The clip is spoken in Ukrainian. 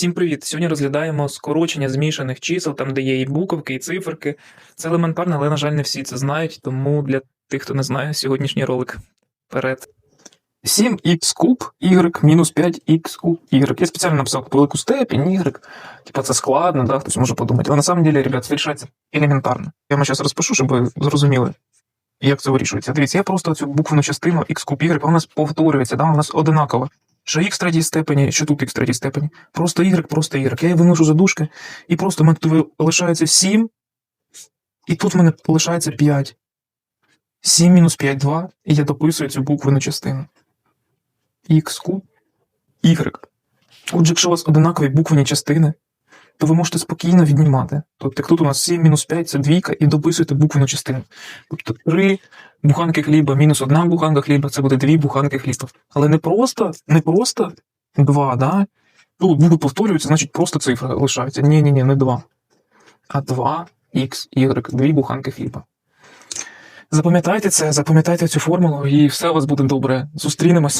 Всім привіт! Сьогодні розглядаємо скорочення змішаних чисел, там де є і буковки, і циферки. Це елементарно, але, на жаль, не всі це знають, тому для тих, хто не знає, сьогоднішній ролик вперед. 7х куб y мінус 5х у y. Я спеціально написав велику степінь y. Типа це складно, да, хтось може подумати. Але на самом деле, ребят, це рішається елементарно. Я вам зараз розпишу, щоб ви зрозуміли, як це вирішується. Дивіться, я просто цю буквену частину х куб y, вона у нас повторюється, да, у нас одинакова. Що х третій степені, що тут х третій степені. Просто y, просто y. Я її виношу за дужки, і просто в мене тут лишається 7, і тут в мене лишається 5. 7 мінус 5 2, і я дописую цю буквену частину. Х куб, y. Отже, якщо у вас одинакові буквені частини, то ви можете спокійно віднімати. Тобто, як тут у нас 7 мінус 5 це двійка, і дописуєте буквену частину. Тобто 3 буханки хліба мінус одна буханка хліба, це буде дві буханки хліба. Але не просто, не просто 2, да? Тут букви повторюються, значить просто цифра лишається. Ні, ні, ні, не 2. А 2 х, y, дві буханки хліба. Запам'ятайте це, запам'ятайте цю формулу, і все у вас буде добре. Зустрінемось.